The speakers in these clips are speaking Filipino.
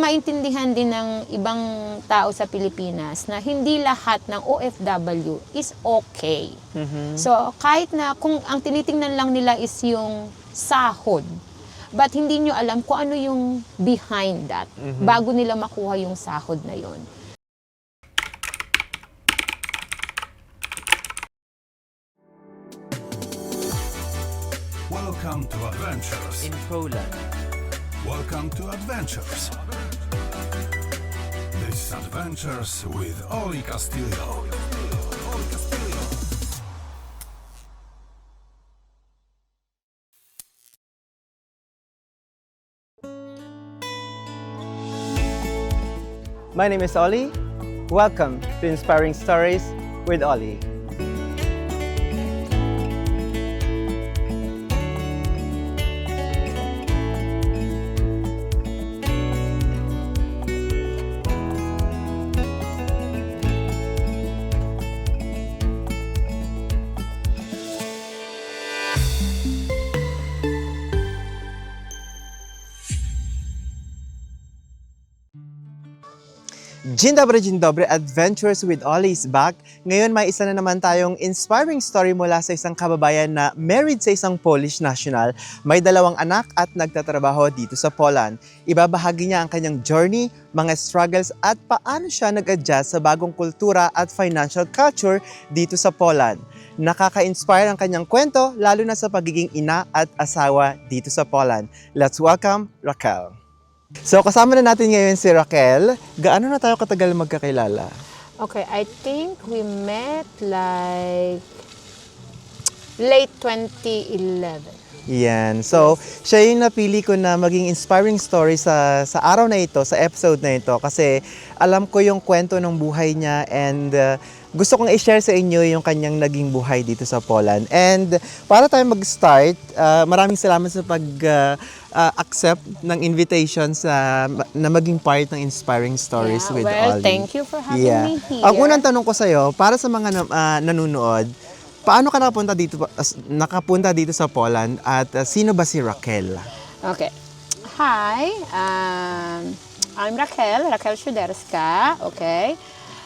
maintindihan din ng ibang tao sa Pilipinas na hindi lahat ng OFW is okay. So, kahit na kung ang tinitingnan lang nila is yung sahod, but hindi nyo alam kung ano yung behind that bago nila makuha yung sahod na yon. Welcome to Adventures. in Poland. Welcome to Adventures. Adventures with Oli Castillo. My name is Ollie. Welcome to Inspiring Stories with Ollie. Dzień dobry, dzień dobry. Adventures with Ollie is back. Ngayon may isa na naman tayong inspiring story mula sa isang kababayan na married sa isang Polish national, may dalawang anak at nagtatrabaho dito sa Poland. Ibabahagi niya ang kanyang journey, mga struggles at paano siya nag-adjust sa bagong kultura at financial culture dito sa Poland. Nakaka-inspire ang kanyang kwento lalo na sa pagiging ina at asawa dito sa Poland. Let's welcome Raquel. So kasama na natin ngayon si Raquel. Gaano na tayo katagal magkakilala? Okay, I think we met like late 2011. Yan. So, siya yung napili ko na maging inspiring story sa, sa araw na ito, sa episode na ito. Kasi alam ko yung kwento ng buhay niya and uh, gusto kong i-share sa inyo yung kanyang naging buhay dito sa Poland. And para tayo mag-start, uh, maraming salamat sa pag uh, uh, accept ng invitation sa na maging part ng Inspiring Stories Yeah, with well, Ollie. thank you for having me here. Ang unang tanong ko sa'yo, para sa mga na- ah, nanonood, paano ka nakapunta dito, as- nakapunta dito sa Poland at ah, sino ba si Raquel? Okay. Hi, um, I'm Raquel, Raquel Shuderska, okay?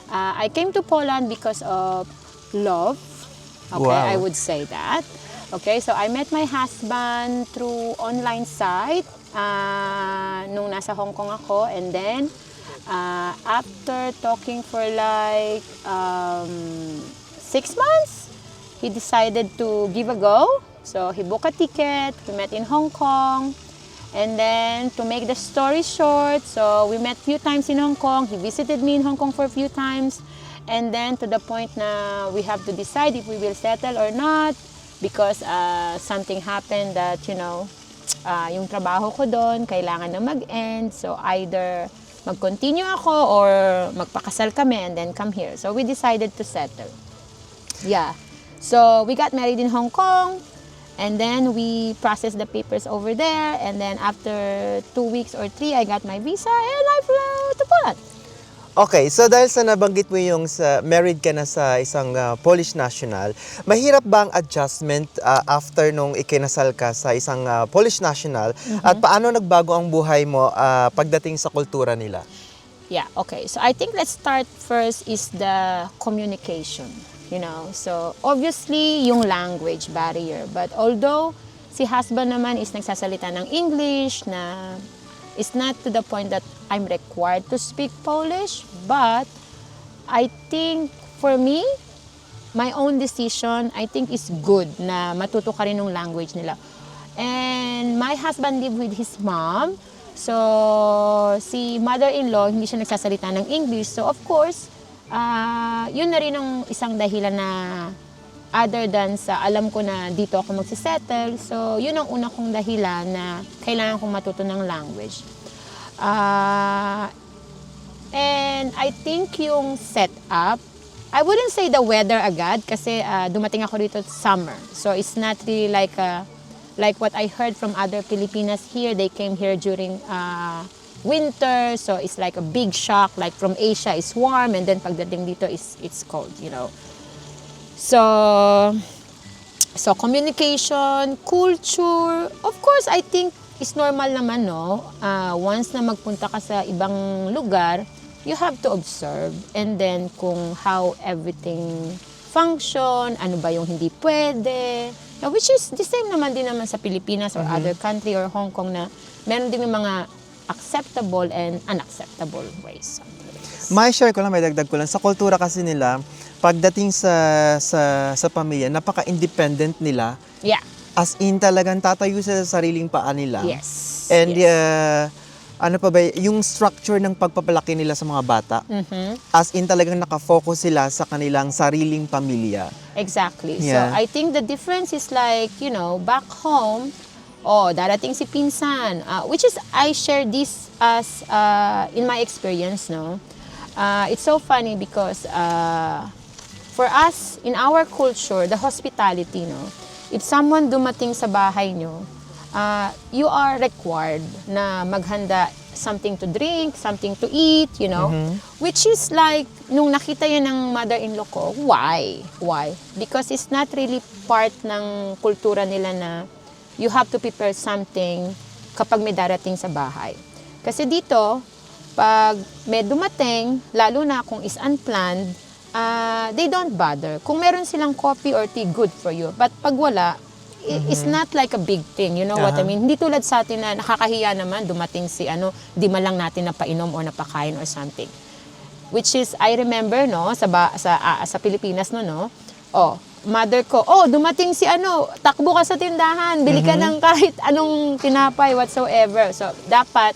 Uh, I came to Poland because of love, okay, Wow. I would say that. Okay, so I met my husband through online site uh, nung nasa Hong Kong ako and then uh, after talking for like um, six months, he decided to give a go. So he booked a ticket. We met in Hong Kong. And then to make the story short, so we met few times in Hong Kong. He visited me in Hong Kong for a few times. And then to the point na we have to decide if we will settle or not because uh, something happened that, you know, uh, yung trabaho ko doon, kailangan na mag-end. So either mag-continue ako or magpakasal kami and then come here. So we decided to settle. Yeah. So we got married in Hong Kong and then we processed the papers over there and then after two weeks or three, I got my visa and I flew to Poland. Okay, so dahil sa nabanggit mo yung sa, married ka na sa isang ah, Polish national, mahirap ba ang adjustment ah, after nung ikinasal ka sa isang ah, Polish national at paano nagbago ang buhay mo ah, pagdating sa kultura nila? Yeah, okay. So I think let's start first is the communication, you know. So obviously yung language barrier, but although si husband naman is nagsasalita ng English na it's not to the point that I'm required to speak Polish, but I think for me, my own decision, I think is good na matuto ka rin ng language nila. And my husband lived with his mom. So, si mother-in-law, hindi siya nagsasalita ng English. So, of course, ah yun na rin ang isang dahilan na other than sa alam ko na dito ako magsisettle. So, yun ang una kong dahilan na kailangan kong matuto ng language. Ah, and I think yung setup, I wouldn't say the weather agad kasi ah, dumating ako dito summer. So it's not really like a, like what I heard from other Filipinas here. They came here during ah, winter, so it's like a big shock. Like from Asia, it's warm, and then pagdating dito, is it's cold. You know. So So communication, culture, of course, I think is normal naman, no? Ah, once na magpunta ka sa ibang lugar, you have to observe. And then, kung how everything function, ano ba yung hindi pwede. Now, which is the same naman din naman sa Pilipinas or other country or Hong Kong na meron din yung mga acceptable and unacceptable ways. May share ko lang, may dagdag ko lang. Sa kultura kasi nila, pagdating sa sa sa pamilya, napaka-independent nila. Yeah. As in talagang tatayo sa sariling paa nila. Yes. And yes. uh, ano pa ba, yung structure ng pagpapalaki nila sa mga bata, Mhm. as in talagang nakafocus sila sa kanilang sariling pamilya. Exactly. Yeah. So I think the difference is like, you know, back home, oh, darating si pinsan, uh, which is I share this as uh, in my experience, no. Uh, it's so funny because uh, for us in our culture, the hospitality, no. If someone dumating sa bahay nyo, uh, you are required na maghanda something to drink, something to eat, you know. Which is like, nung nakita yan ng mother-in-law ko, why? Why? Because it's not really part ng kultura nila na you have to prepare something kapag may darating sa bahay. Kasi dito, pag may dumating, lalo na kung is unplanned, ah, they don't bother. Kung meron silang coffee or tea, good for you. But pag wala, i- it's not like a big thing. You know what I Aha. mean? Hindi tulad sa atin na nakakahiya naman, dumating si ano, di man lang natin napainom or napakain or something. Which is, I remember, no, sa, ba, sa, ah, sa Pilipinas, no, no, oh, mother ko, oh, dumating si ano, takbo ka sa tindahan, bili ka ng kahit anong tinapay whatsoever. So, dapat,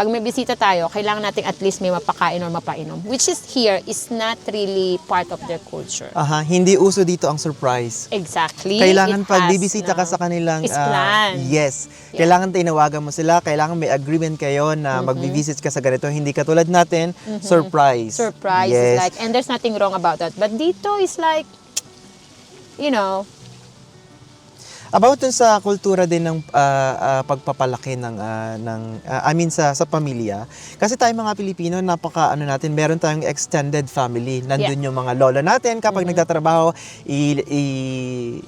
pag may bisita tayo, kailangan natin at least may mapakain or mapainom. Which is here, is not really part of their culture. Aha, hindi uso dito ang surprise. Exactly. Kailangan pag bibisita ka sa kanilang ah, planned. yes. Yeah. Kailangan tinawagan mo sila, kailangan may agreement kayo na magbi-visit ka sa ganito. Hindi katulad natin, surprise. surprise Yes. is like and there's nothing wrong about that but dito is like you know About dun sa kultura din ng ah, ah, pagpapalaki ng ah, ng ah, I mean sa sa pamilya. Kasi tayo mga Pilipino, napaka ano natin, meron tayong extended family. Nandun yung mga lolo natin kapag Mm-hmm. nagtatrabaho, i, i,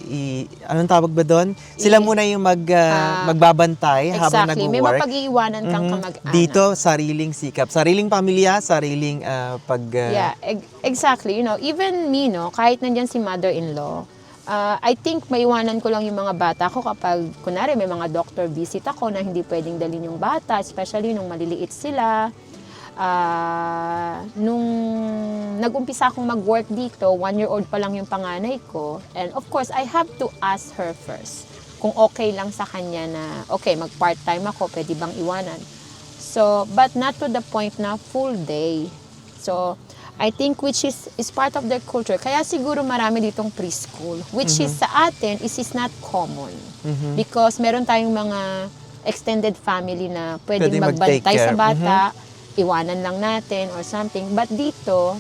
i- anong tawag ba doon? Sila I- muna yung mag ah, Ah, magbabantay habang exactly may mapag-iiwanan kang Mhm. kamag-anak Dito, sariling sikap. Sariling pamilya, sariling ah, pag... ah, yeah eg- exactly you know even me no kahit nandyan si mother-in-law uh, I think maiwanan ko lang yung mga bata ko kapag kunari may mga doctor visit ako na hindi pwedeng dalhin yung bata especially nung maliliit sila Ah, nung nag-umpisa akong mag-work dito, one year old pa lang yung panganay ko. And of course, I have to ask her first kung okay lang sa kanya na, okay, mag-part-time ako, pwede bang iwanan? So, but not to the point na full day. So, I think which is is part of their culture. Kaya siguro marami ditong preschool, which is sa atin is is not common. Because meron tayong mga extended family na pwedeng Pwedeng magbantay sa bata, iwanan lang natin or something. But dito,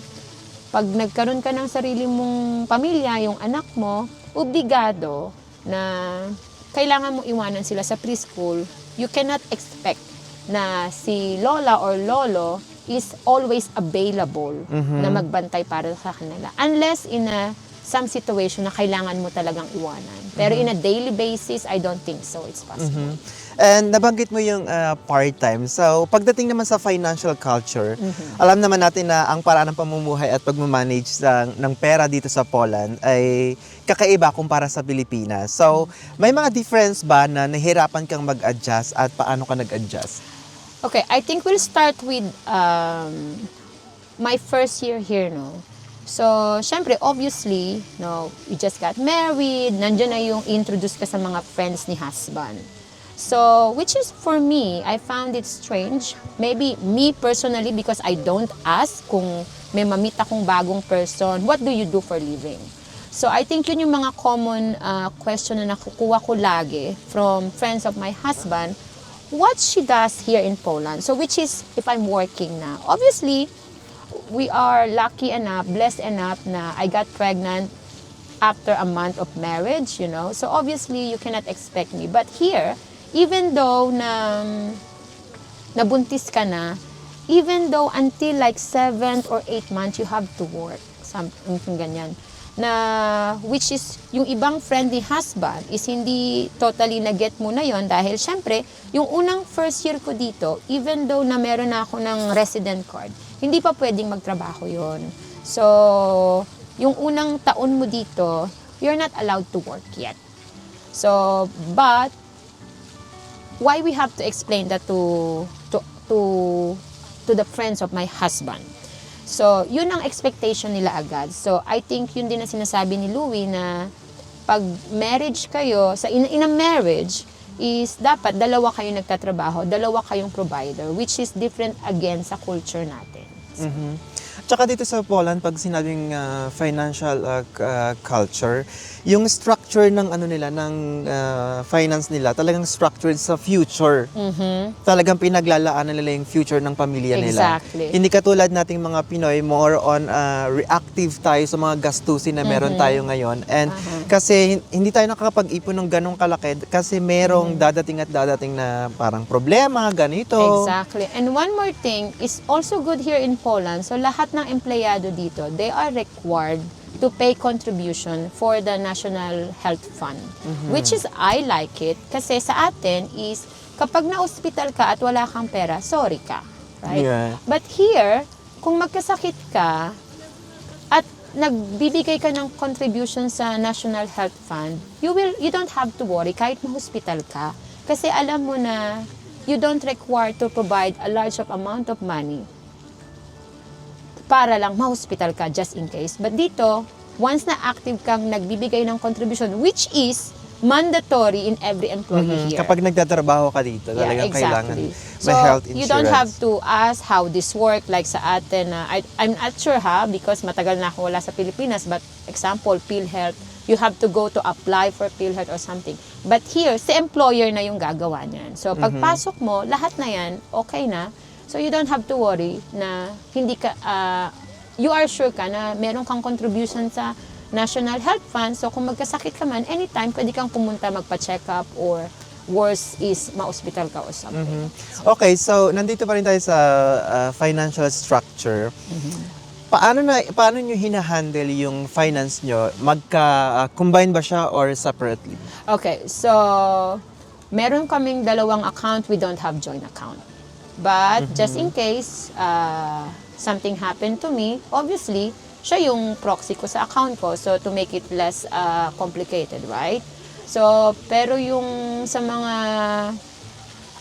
pag nagkaroon ka ng sarili mong pamilya, yung anak mo, obligado na kailangan mo iwanan sila sa preschool, you cannot expect na si lola or lolo is always available na magbantay para sa kanila. Unless in a some situation na kailangan mo talagang iwanan. Pero in a daily basis, I don't think so. It's possible. And nabanggit mo yung ah, part-time. So, pagdating naman sa financial culture, alam naman natin na ang paraan ng pamumuhay at pagmamanage ng, ng pera dito sa Poland ay kakaiba kumpara sa Pilipinas. So, may mga difference ba na nahirapan kang mag-adjust at paano ka nag-adjust? Okay, I think we'll start with um, my first year here, no? So, syempre, obviously, no, we just got married, nandiyan na yung introduce ka sa mga friends ni husband. So, which is for me, I found it strange. Maybe me personally, because I don't ask kung may mamit akong bagong person, what do you do for living? So, I think yun yung mga common uh, question na nakukuha ko lagi from friends of my husband, what she does here in Poland. So, which is if I'm working na. Obviously, we are lucky enough, blessed enough na I got pregnant after a month of marriage, you know. So obviously, you cannot expect me. But here, even though na nabuntis ka na, even though until like seventh or eight months, you have to work, something ganyan. Na which is yung ibang friendly husband is hindi totally na-get mo na yon dahil syempre, yung unang first year ko dito, even though na meron na ako ng resident card, hindi pa pwedeng magtrabaho yon So, yung unang taon mo dito, you're not allowed to work yet. So, but why we have to explain that to to to to the friends of my husband. So, yun ang expectation nila agad. So, I think yun din na sinasabi ni Louie na pag marriage kayo, sa in, in a marriage, is dapat dalawa kayo nagtatrabaho, dalawa kayong provider, which is different again sa culture natin. Mhm. Tsaka dito sa Poland, pag sinabing ah, financial c- ah, culture, yung structure ng ano nila, ng ah, finance nila, talagang structured sa future. Mhm. Talagang pinaglalaanan nila yung future ng pamilya nila. Exactly. Hindi katulad nating mga Pinoy, more on ah, reactive tayo sa mga gastusin na meron tayo ngayon. And Aha. kasi hin- hindi tayo nakakapag-ipon ng ganong kalaki kasi merong dadating at dadating na parang problema, ganito. Exactly. And one more thing is also good here in Poland. So lahat ng empleyado dito, they are required to pay contribution for the National Health Fund. Which is, I like it. Kasi sa atin is, kapag na-hospital ka at wala kang pera, sorry ka. Right? Yeah. But here, kung magkasakit ka, at nagbibigay ka ng contribution sa National Health Fund, you will you don't have to worry kahit ma-hospital ka. Kasi alam mo na you don't require to provide a large amount of money para lang ma-hospital ka just in case. But dito, once na active kang nagbibigay ng contribution, which is mandatory in every employee Mhm. here. Kapag nagtatrabaho ka dito, Yeah, talagang kailangan exactly. may health insurance. you don't have to ask how this work like sa atin. na I, I'm not sure ha because matagal na ako wala sa Pilipinas but example, PhilHealth, you have to go to apply for PhilHealth or something. But here, si employer na yung gagawa niyan. So Mm-hmm. pagpasok mo, lahat na yan, okay na. So you don't have to worry na hindi ka, ah, you are sure ka na meron kang contribution sa National Health Fund. So kung magkasakit ka man, anytime pwede kang pumunta magpa-check up or worse is ma-hospital ka or something. Okay, so nandito pa rin tayo sa uh, financial structure. Paano na paano niyo hina-handle yung finance niyo? Magka uh, combine ba siya or separately? Okay, so meron kaming dalawang account, we don't have joint account. But just in case uh, something happened to me, obviously, siya yung proxy ko sa account ko. So to make it less uh, complicated, right? So, pero yung sa mga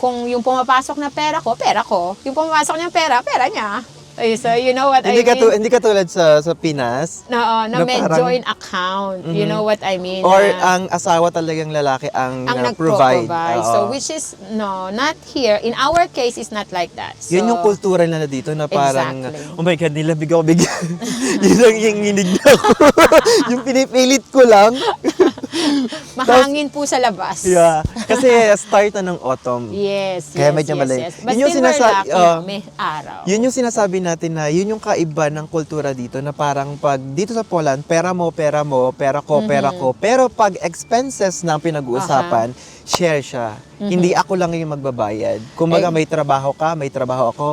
kung yung pumapasok na pera ko, pera ko. Yung pumapasok niya pera, pera niya. Ay, so you know what hindi I mean? katu- hindi katulad sa sa Pinas na, oh, na, na may parang- joint account. You know what I mean? or Na- ang asawa talagang lalaki ang, ang uh, provide. nagpro-provide. Oo. So, which is, no, not here. In our case, it's not like that. So, Yun yung kultura nila dito na parang, Exactly. oh my God, nilabig ako bigyan. Yun ang yung hinig ako. yung pinipilit ko lang. Mahangin po sa labas. Yeah. Kasi start na ng autumn. Yes, Kaya yes, medyo yes, malay- yes. But Yun yung still, we're sinasa- lucky. uh, may araw. Yun yung sinasabi natin na yun yung kaiba ng kultura dito na parang pag dito sa Poland, pera mo, pera mo, pera ko, pera Mm-hmm. ko. Pero pag expenses na pinag-uusapan, share siya. Hindi ako lang yung magbabayad. Kumbaga Mm-hmm. Eh, may trabaho ka, may trabaho ako,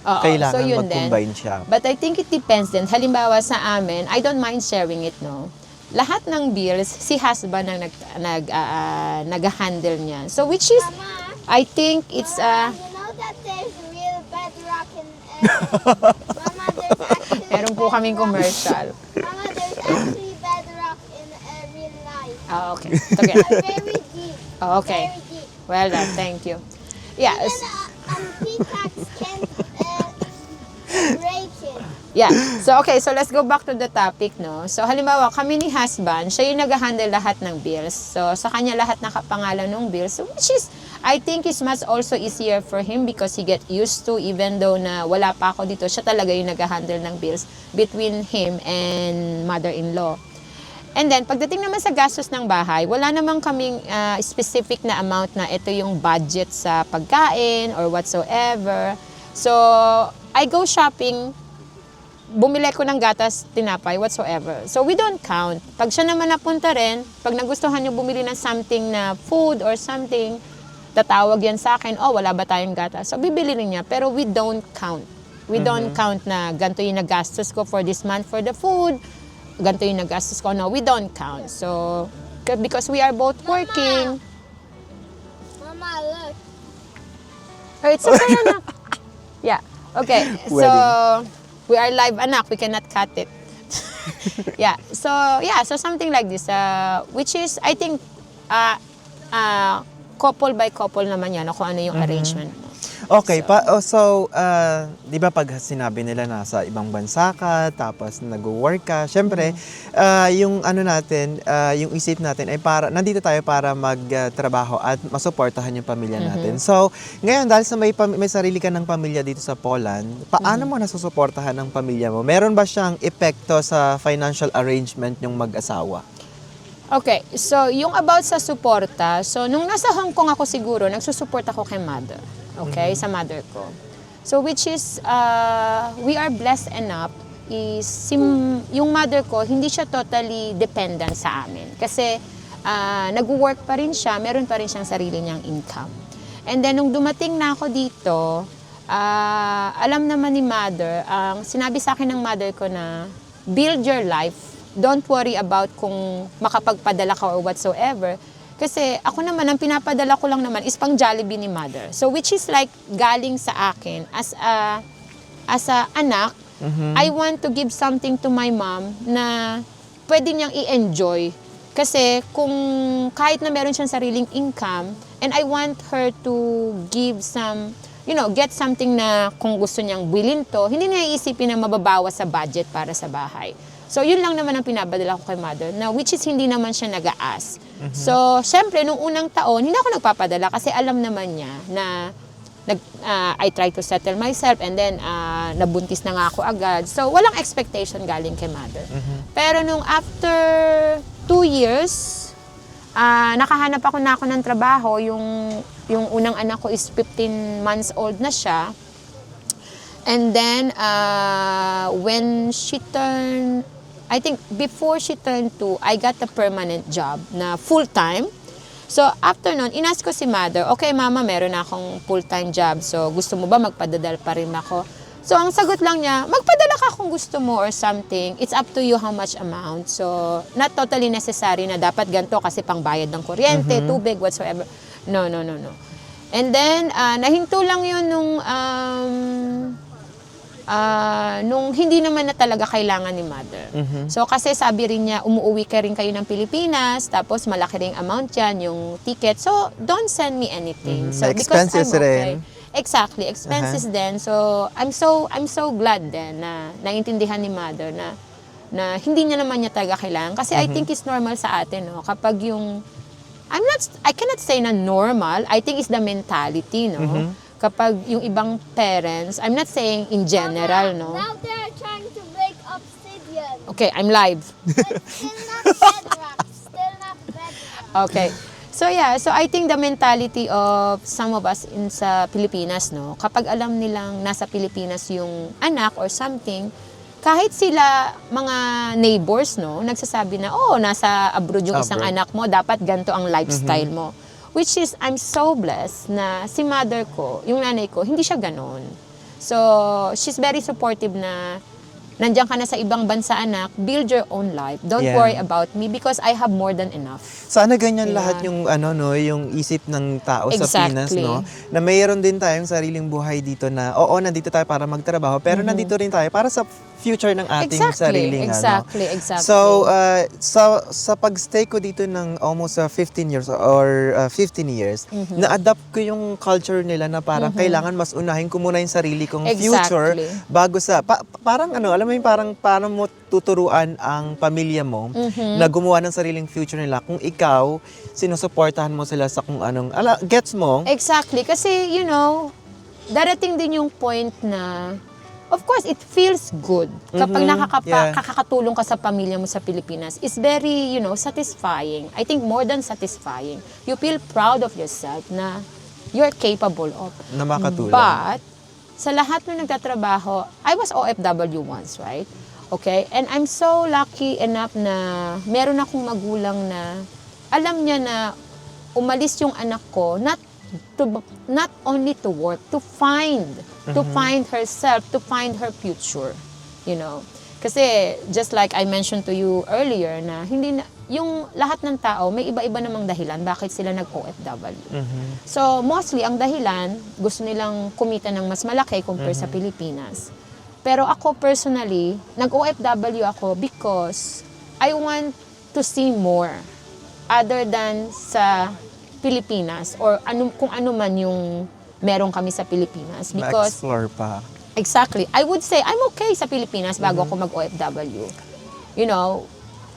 Oo, kailangan so yun din. mag-combine siya. But I think it depends din. Halimbawa sa amin, I don't mind sharing it, no? Lahat ng bills, si husband ang nag, nag, ah, nag-handle niya. So, which is, Mama, I think it's, uh, you know that there's real bedrock in uh, Mama, there's meron po kaming commercial. Mama, there's actually bedrock in uh, real life. Ah, okay. Okay. Uh, very deep. Oh, okay. Very deep. Well done. Thank you. Yeah. Even uh, um, peacocks can uh, break it. Yeah. So, okay. So, let's go back to the topic, no? So, halimbawa, kami ni husband, siya yung nag-handle lahat ng bills. So, sa kanya lahat nakapangalan ng bills, so, which is, I think is much also easier for him because he get used to, even though na wala pa ako dito, siya talaga yung nag-handle ng bills between him and mother-in-law. And then, pagdating naman sa gastos ng bahay, wala namang kaming ah, specific na amount na ito yung budget sa pagkain or whatsoever. So, I go shopping, bumili ko ng gatas, tinapay, whatsoever. So, we don't count. Pag siya naman napunta rin, pag nagustuhan niyo bumili ng something na food or something, tatawag yan sa akin, oh, wala ba tayong gatas? So, bibili rin niya. Pero we don't count. We don't count na ganito yung nagastos ko for this month for the food. ganito yung nagastos ko. No, we don't count. So, because we are both working, Mama, look. Oh, it's okay, anak. Yeah. Okay. So, we are live, anak. We cannot cut it. yeah. So, yeah. So, something like this. Uh, which is, I think, uh, uh, couple by couple naman yan. Kung ano yung arrangement mo. Okay, pa, oh, so, uh, di ba pag sinabi nila nasa ibang bansa ka, tapos nag-work ka, syempre, uh, yung ano natin, uh, yung isip natin ay para, nandito tayo para magtrabaho at masuportahan yung pamilya natin. So, ngayon, dahil sa may, pam- may sarili ka ng pamilya dito sa Poland, paano mo nasusuportahan ng pamilya mo? Meron ba siyang epekto sa financial arrangement yung mag-asawa? Okay, so yung about sa suporta, so nung nasa Hong Kong ako siguro, nagsusupport ako kay mother. Okay, sa mother ko. So which is, uh, we are blessed enough is sim, yung mother ko, hindi siya totally dependent sa amin. Kasi uh, nag-work pa rin siya, meron pa rin siyang sarili niyang income. And then nung dumating na ako dito, ah, alam naman ni mother, ang sinabi sa akin ng mother ko na build your life don't worry about kung makapagpadala ka or whatsoever. Kasi ako naman, ang pinapadala ko lang naman is pang Jollibee ni mother. So which is like galing sa akin as a, as a anak, I want to give something to my mom na pwede niyang i-enjoy. Kasi kung kahit na meron siyang sariling income, and I want her to give some, you know, get something na kung gusto niyang bilhin to, hindi niya iisipin na mababawas sa budget para sa bahay. So, yun lang naman ang pinabadala ko kay mother, na which is hindi naman siya nag-aas. So, syempre, nung unang taon, hindi ako nagpapadala kasi alam naman niya na nag, ah, I try to settle myself and then ah, nabuntis na nga ako agad. So, walang expectation galing kay mother. Pero nung after two years, ah, nakahanap ako na ako ng trabaho. Yung, yung unang anak ko is 15 months old na siya. And then, uh, when she turned, I think before she turned two, I got a permanent job na full-time. So, after nun, inas ko si mother, okay mama, meron na akong full-time job. So, gusto mo ba magpadadal pa rin ako? So, ang sagot lang niya, magpadala ka kung gusto mo or something. It's up to you how much amount. So, not totally necessary na dapat ganito kasi pangbayad ng kuryente, tubig, whatsoever. No, no, no, no. And then, ah, nahinto lang yun nung, um, ah, nung hindi naman na talaga kailangan ni mother. So, kasi sabi rin niya, umuwi ka rin kayo ng Pilipinas, tapos malaki rin amount yan, yung ticket. So, don't send me anything. Mhm. So, Na because expenses I'm okay. rin. Exactly, expenses din. So, I'm so I'm so glad din na naintindihan ni mother na na hindi niya naman niya talaga kailangan kasi I think it's normal sa atin no kapag yung I'm not I cannot say na normal I think it's the mentality no kapag yung ibang parents I'm not saying in general no Now they're trying to break obsidian. okay I'm live But still not bedrock. Still not bedrock. Okay. So yeah, so I think the mentality of some of us in sa Pilipinas, no, kapag alam nilang nasa Pilipinas yung anak or something, kahit sila mga neighbors, no, nagsasabi na, oh, nasa abroad yung isang Abroad. anak mo, dapat ganito ang lifestyle mo. Which is, I'm so blessed na si mother ko, yung nanay ko, hindi siya ganon. So, she's very supportive na nandiyan ka na sa ibang bansa anak, build your own life. Don't Yeah. worry about me because I have more than enough. Sana ganyan Yeah. lahat yung ano no, yung isip ng tao sa Pinas Exactly. no, na mayroon din tayong sariling buhay dito na oo, nandito tayo para magtrabaho, pero nandito rin tayo para sa future ng ating Mm-hmm. exactly, sariling ano. exactly, exactly. So, uh, sa sa pagstay ko dito ng almost uh, 15 years or uh, 15 years, Mm-hmm. na-adapt ko yung culture nila na parang kailangan mas unahin ko muna yung sarili kong future Exactly. bago sa pa- parang ano, alam mo yung parang paano mo tuturuan ang pamilya mo Mm-hmm. na gumawa ng sariling future nila kung ikaw sinusuportahan mo sila sa kung anong ala, gets mo? Exactly. Kasi, you know, darating din yung point na, of course, it feels good kapag Mhm, nakakapa, yeah. kakakatulong ka sa pamilya mo sa Pilipinas. It's very, you know, satisfying. I think more than satisfying. You feel proud of yourself na you're capable of. na makatulong. But, sa lahat ng nagtatrabaho, I was OFW once, right? Okay? And I'm so lucky enough na meron akong magulang na alam niya na umalis yung anak ko not to not only to work to find to find herself to find her future you know Kasi just like I mentioned to you earlier na hindi na, yung lahat ng tao may iba-iba namang dahilan bakit sila nag-OFW. So mostly ang dahilan gusto nilang kumita ng mas malaki compare sa Pilipinas. Pero ako personally, nag-OFW ako because I want to see more other than sa Pilipinas or ano, kung ano man yung meron kami sa Pilipinas. Because Ma-explore pa. Exactly. I would say, I'm okay sa Pilipinas bago ako mag-OFW. You know,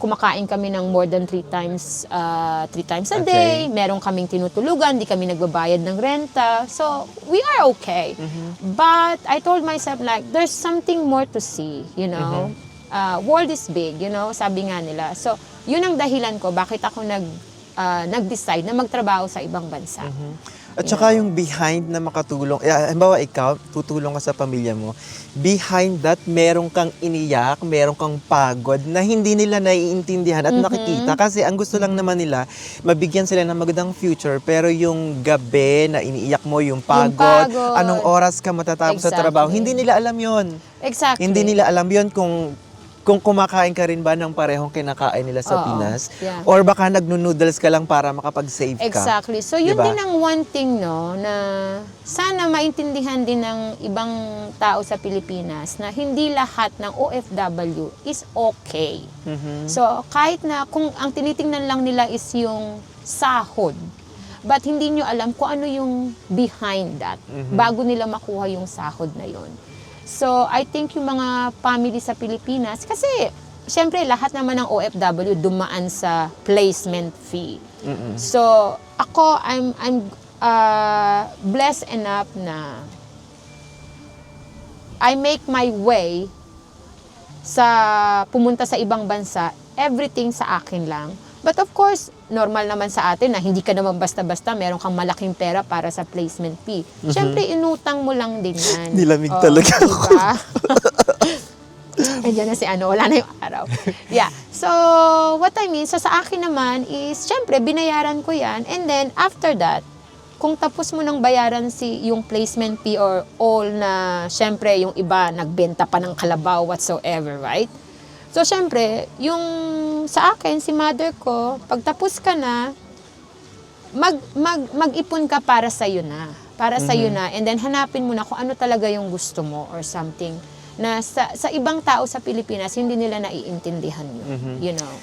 kumakain kami ng more than three times, uh, three times a day. Okay. Meron kaming tinutulugan, di kami nagbabayad ng renta. So, we are okay. But I told myself like, there's something more to see, you know. Uh, world is big, you know, sabi nga nila. So, yun ang dahilan ko bakit ako nag, uh, nag-decide na magtrabaho sa ibang bansa. At saka yung behind na makatulong, eh, halimbawa ikaw, tutulong ka sa pamilya mo, behind that, meron kang iniyak, meron kang pagod na hindi nila naiintindihan at nakikita. Kasi ang gusto lang naman nila, mabigyan sila ng magandang future, pero yung gabi na iniiyak mo, yung pagod, pagod. anong oras ka matatapos sa Exactly. trabaho, hindi nila alam yon Exactly. Hindi nila alam yon kung kung kumakain ka rin ba ng parehong kinakain nila sa Oo. Pinas Yeah. or baka nagno-noodles ka lang para makapag-save ka. Exactly. So, yun Diba? din ang one thing, no, na sana maintindihan din ng ibang tao sa Pilipinas na hindi lahat ng OFW is okay. Mhm. So, kahit na kung ang tinitingnan lang nila is yung sahod, but hindi nyo alam kung ano yung behind that bago nila makuha yung sahod na yon. So, I think yung mga family sa Pilipinas, kasi syempre lahat naman ng OFW dumaan sa placement fee. So, ako, I'm, I'm uh, blessed enough na I make my way sa pumunta sa ibang bansa, everything sa akin lang. But of course, normal naman sa atin na hindi ka naman basta-basta meron kang malaking pera para sa placement fee. Siyempre, inutang mo lang din yan. Nilamig Oo, talaga ako. diba? Andiyan na si ano, wala na yung araw. Yeah. So, what I mean, so sa akin naman is, syempre, binayaran ko yan. And then, after that, kung tapos mo nang bayaran si yung placement fee or all na, syempre, yung iba nagbenta pa ng kalabaw whatsoever, right? So, syempre, yung sa akin, si mother ko, pag tapos ka na, mag, mag, mag-ipon ka para sa na. Para sa na. And then, hanapin mo na kung ano talaga yung gusto mo or something na sa, sa ibang tao sa Pilipinas, hindi nila naiintindihan yun. You know?